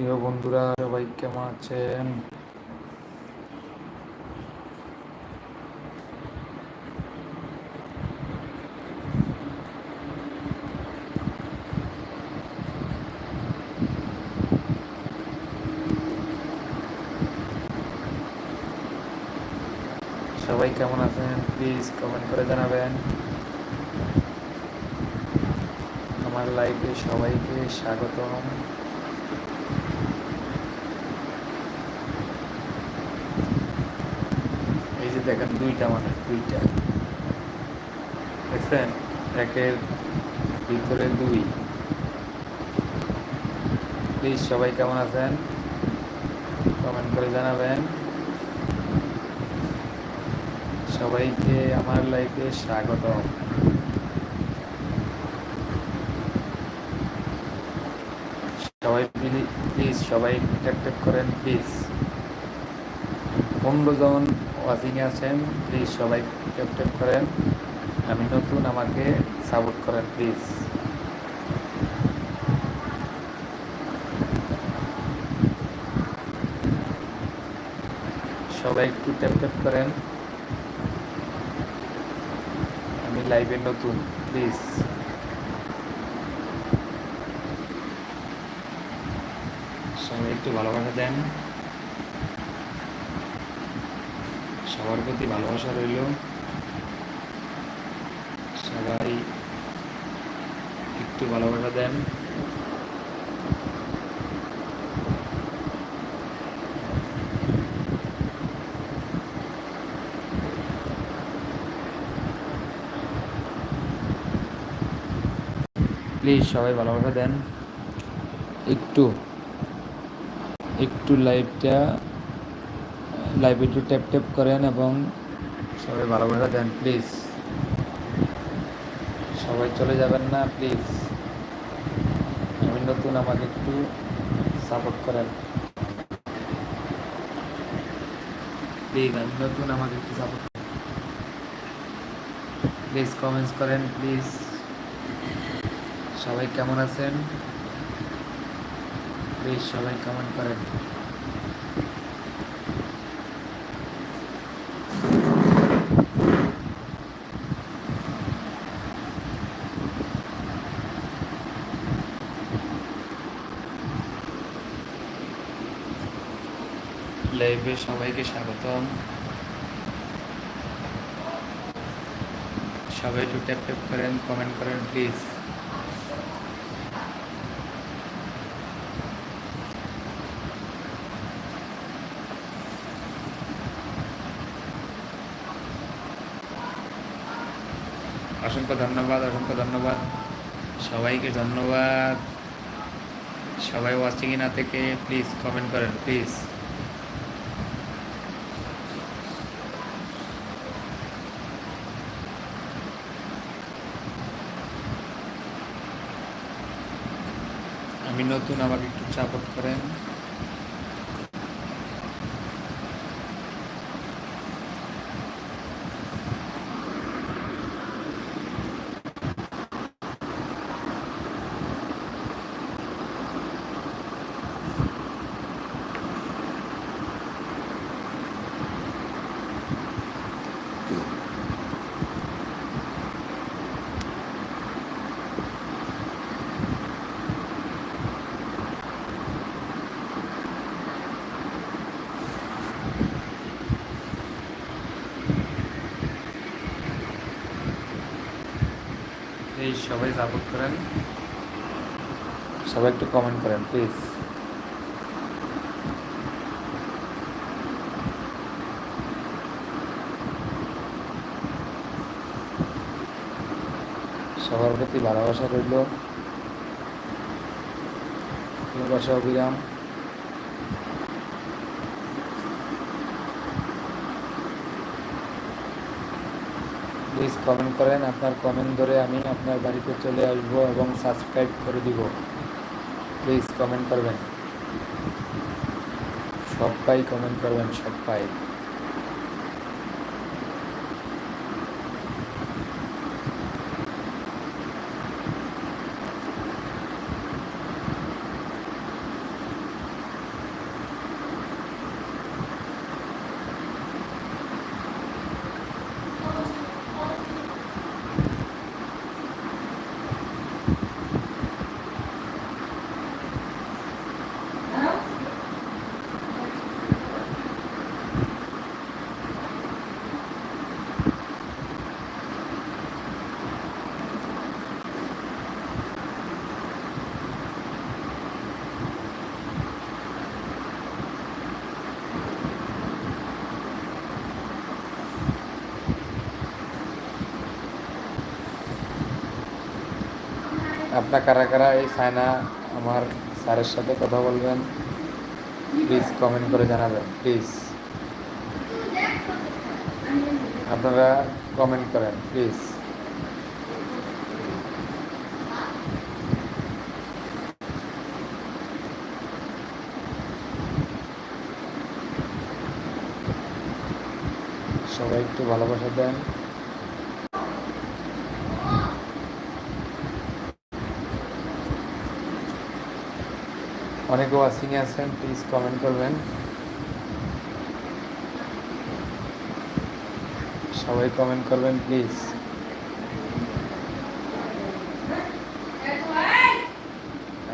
প্রিয় বন্ধুরা, সবাই কেমন আছেন? সবাই কেমন আছেন? প্লিজ কমেন্ট করে জানাবেন। আমার লাইভে সবাইকে স্বাগতম। এই যে দেখেন দুইটা মানুষ, দুইটা। দেখছেন? একের ভিতরে দুই। প্লিজ সবাই কেমন আছেন? কমেন্ট করে জানাবেন। সবাইকে আমার লাইফে স্বাগত সবাই প্লিজ সবাই ট্যাপ করেন প্লিজ পনেরো জন ওয়াচিং আছেন প্লিজ সবাই ট্যাপ করেন। আমি নতুন, আমাকে সাপোর্ট করেন প্লিজ সবাই একটু ট্যাপ করেন। আমি লাইভে নতুন প্লিজ সবাই একটু ভালোবাসা দেন। সবার প্রতি ভালোবাসা রইল। সবাই একটু ভালোবাসা দেন। প্লিজ সবাই ভালোবাসা দেন। একটু একটু লাইভটা লাইভ একটু ট্যাপ ট্যাপ করেন এবং সবাই ভালোবাসা দেন প্লিজ সবাই চলে যাবেন না প্লিজ আমি নতুন, আমাকে একটু সাপোর্ট করেন। প্লিজ আমি নতুন, আমাকে একটু সাপোর্ট প্লিজ কমেন্টস করেন প্লিজ সবাই কেমন আছেন? প্লিজ সবাই কমেন্ট করেন। লাইভে সবাইকে স্বাগতম। সবাই একটু ট্যাপ ট্যাপ করেন কমেন্ট করেন প্লিজ অসংখ্য ধন্যবাদ অসংখ্য ধন্যবাদ। সবাইকে ধন্যবাদ। সবাই ওয়াচিং না থেকে প্লিজ কমেন্ট করেন প্লিজ আমি নতুন আমাকে একটু সাপোর্ট করেন এই সবাই সাপোর্ট করেন। সবাই একটু কমেন্ট করেন প্লিজ সবার প্রতি ভালোবাসা রইল। ভালোবাসা অবিরাম প্লিজ কমেন্ট করেন, আপনার কমেন্ট ধরে আমি আপনার বাড়িতে চলে আসব এবং সাবস্ক্রাইব করে দিব। প্লিজ কমেন্ট করবেন। সবাই কমেন্ট করবেন, সবাই। আপনার কারা কারা এই সায়না আমার স্যারের সাথে কথা বলবেন প্লিজ কমেন্ট করে জানাবেন প্লিজ আপনারা কমেন্ট করেন প্লিজ সবাই একটু ভালোবাসা দেন। অনেকে ওয়াচিংয়ে আছেন প্লিজ কমেন্ট করবেন। সবাই কমেন্ট করবেন প্লিজ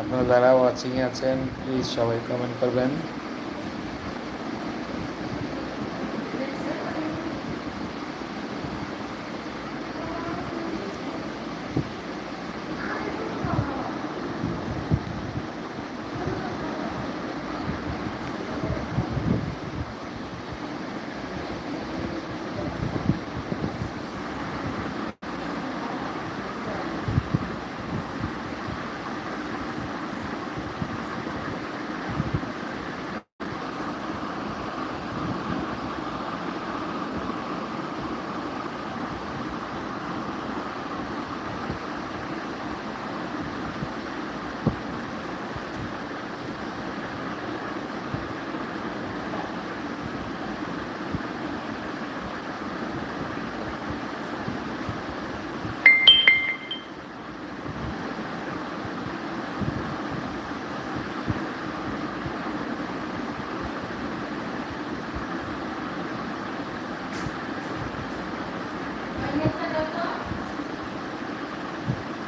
আপনারা যারা ওয়াচিংয়ে আছেন প্লিজ সবাই কমেন্ট করবেন।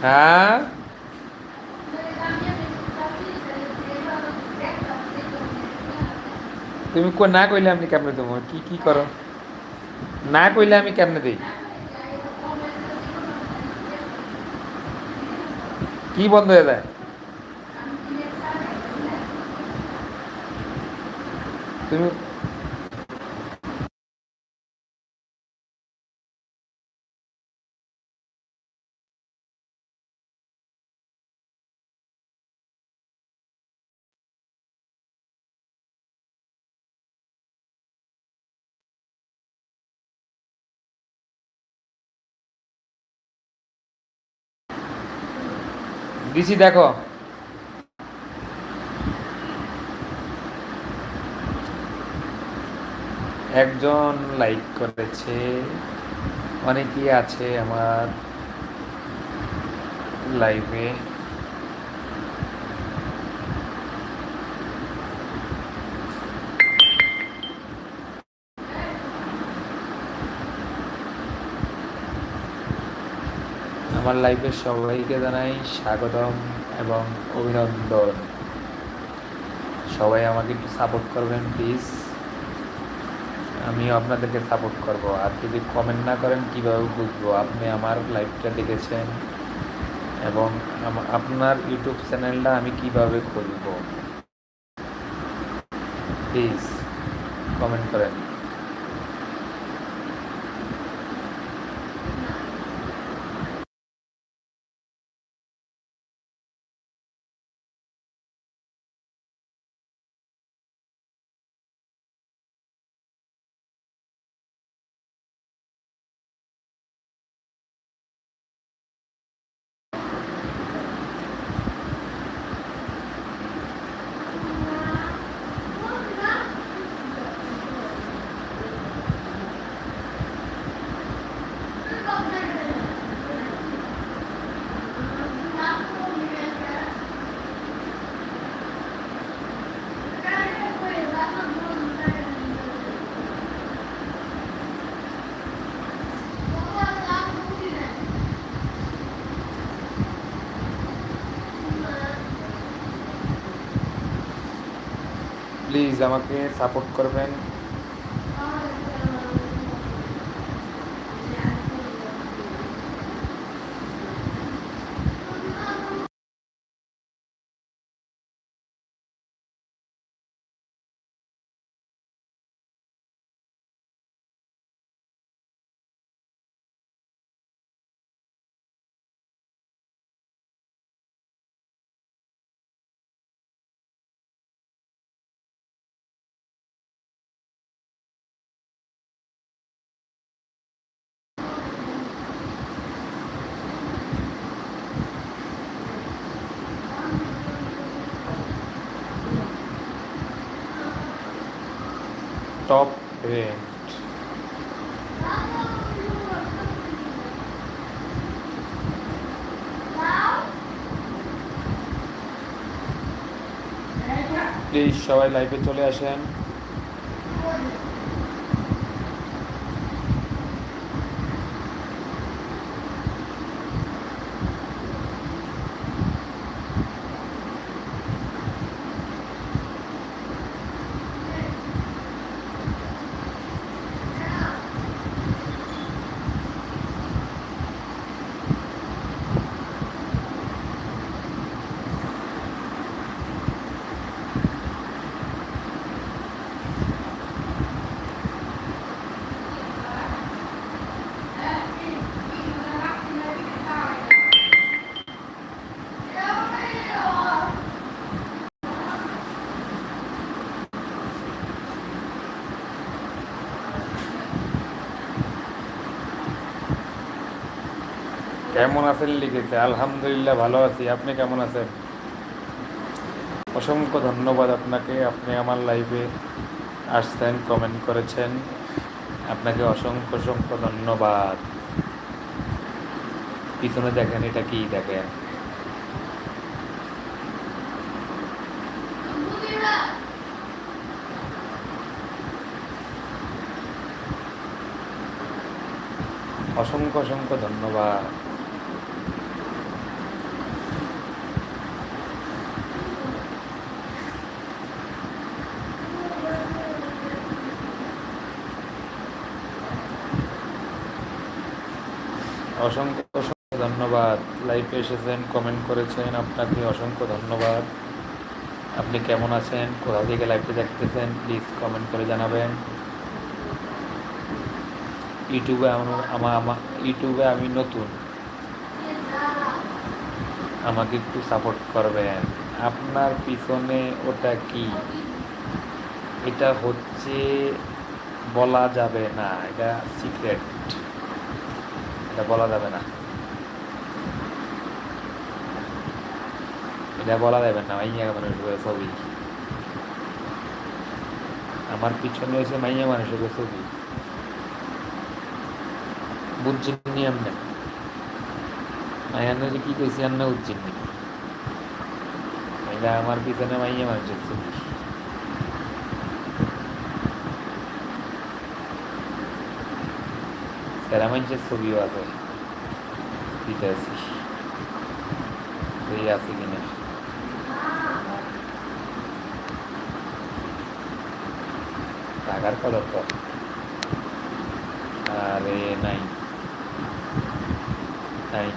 হ্যাঁ? তুমি না কইলে আমি কেমনে দেবো? কি কি করো? না কইলে আমি কেমনে দিই? কি বন্ধ হয়ে যায়? তুমি দিছি দেখো। একজন লাইক করেছে। অনেকেই আছে আমার লাইভে আমার লাইফের সবাইকে জানাই স্বাগতম এবং অভিনন্দন। সবাই আমাকে একটু সাপোর্ট করবেন প্লিজ আমিও আপনাদেরকে সাপোর্ট করব। আর যদি কমেন্ট না করেন, কীভাবে বুঝব? আপনি আমার লাইভটা দেখেছেন এবং আপনার ইউটিউব চ্যানেলটা আমি কীভাবে খুলব? প্লিজ কমেন্ট করেন। প্লিজ আমাকে সাপোর্ট করবেন। টপ রেন্ট প্লিজ সবাই লাইভে চলে আসেন। কেমন আছেন লিখেছে? আলহামদুলিল্লাহ ভালো আছি। আপনি কেমন আছেন? অসংখ্য ধন্যবাদ আপনাকে। আপনি আমার লাইভে আসছেন কমেন্ট করেছেন। আপনাকে অসংখ্য অসংখ্য ধন্যবাদ। পিছনে দেখেন, এটা কি দেখেন? অসংখ্য অসংখ্য ধন্যবাদ অসংখ্য অসংখ্য ধন্যবাদ লাইভে এসেছেন কমেন্ট করেছেন, আপনাকে অসংখ্য ধন্যবাদ। আপনি কেমন আছেন? কোথা থেকে লাইভে দেখতেছেন? প্লিজ কমেন্ট করে জানাবেন। ইউটিউবে আমার ইউটিউবে আমি নতুন। আমাকে একটু সাপোর্ট করবেন। আপনার পিছনে ওটা কি? এটা হচ্ছে, বলা যাবে না, এটা সিক্রেট এটা বলা যাবে না। এটা বলা যাবে না মাইয়া মানুষের ছবি। আমার পিছনে হয়েছে মাইয়া মানুষের ছবি। বুঝছেননি আপনি? মায়ান্ন যে কি কইছি আন্না বুঝছেননি এটা আমার পিছনে মাইয়া মানুষের ছবি। সেরা মানুষের ছবিও আছে। দিতে আছি। এই আছে কিনা? agar kalau kok hari naik naik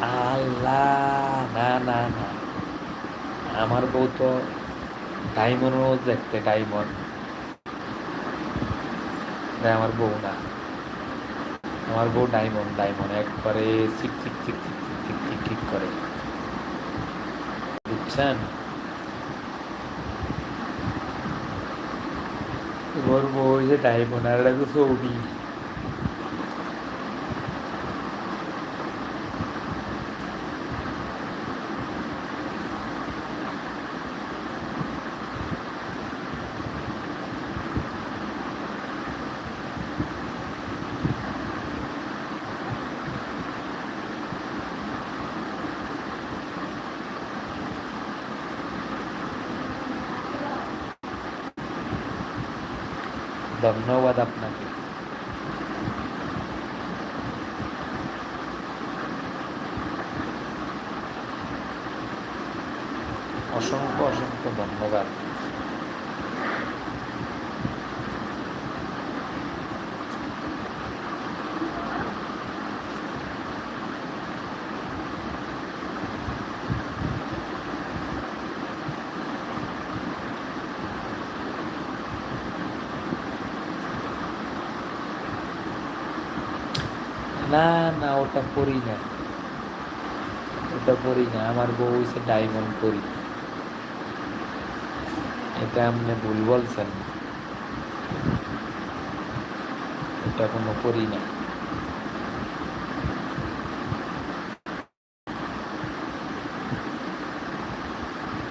আল্লাহ না না না আমার বউ তো ডায়মন্ড দেখতে ডাইমন্ড আমার বউ না আমার বউ ডাইমন্ড ডাইমন্ড একবারে ঠিক ঠিক ঠিক ঠিক ঠিক ঠিক করে বুঝছেন ওর বউ যে ডায়মন্ড আর এটা তো সৌদি ধন্যবাদ আপনাকে অসংখ্য অসংখ্য ধন্যবাদ না না, ওটা করি না। ওটা করি না, আমার বউ হয়েছে ডায়মন্ড করি এটা আপনি ভুল বলছেন। এটা কোনো করি না।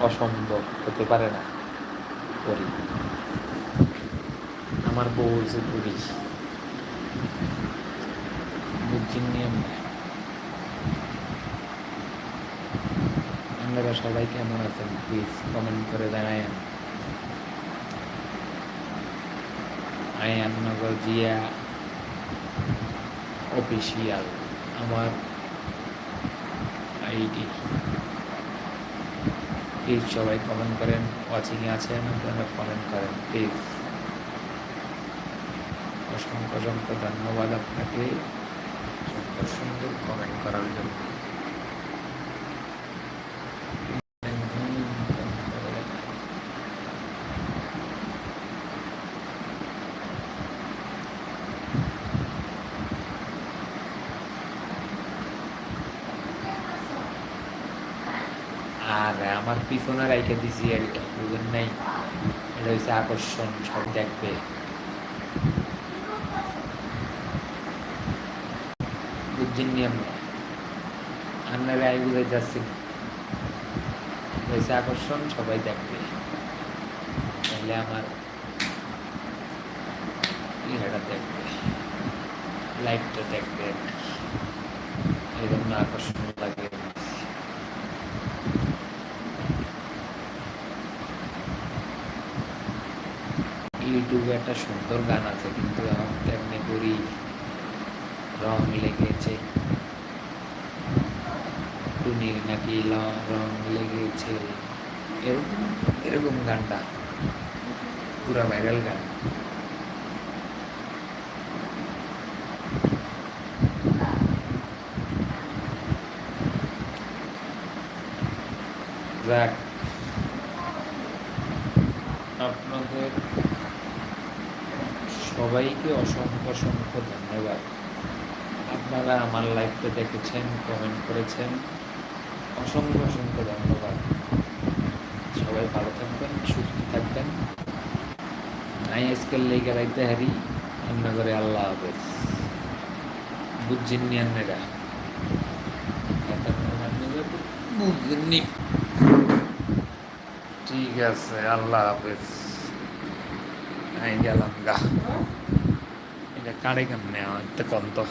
অসম্ভব, হতে পারে না। করি আমার বউ হয়েছে করি নিয়ম আপনারা সবাই কেমন আছেন? প্লিজ কমেন্ট করে জিয়া অফিসিয়াল আমার আইডি। প্লিজ সবাই কমেন্ট করেন। ওয়াচিংয়ে আছেন, আপনারা কমেন্ট করেন প্লিজ অসংখ্য অসংখ্য ধন্যবাদ আপনাকে। সুন্দর কমেন্ট করার জন্য। আর আমার পিছনে রাইখে দিছি, আর কি নাই। এটা হচ্ছে আকর্ষণ, সব দেখবে। বুঝছেন নি আমরা আপনারা বুঝাই যাচ্ছি হয়েছে আকর্ষণ, সবাই দেখবে। তাহলে আমার ইহাটা দেখবে। দেখবে এই আকর্ষণ লাগে। ইউটিউবে একটা সুন্দর গান আছে, কিন্তু আমার তেমনি করি রং লেগেছে টুনির নাকি রং লেগেছে এরকম এরকম গানটা। পুরা ভাইরাল গান। যাক। আপনাদের সবাইকে অসংখ্য অসংখ্য ধন্যবাদ। আপনারা আমার লাইভটা দেখেছেন কমেন্ট করেছেন। অসংখ্য অসংখ্য ধন্যবাদ। সবাই ভালো থাকবেন, সুস্থ থাকবেন। আই আজকাল লেগে রাইতে হারি। রান্না করে আল্লাহ হাফেজ। বুঝছেননি আপনারা বুঝছেননি ঠিক আছে, আল্লাহ হাফেজ। আমি গেলাম গা। এটা কারে কেমনে? আমার তো কম তো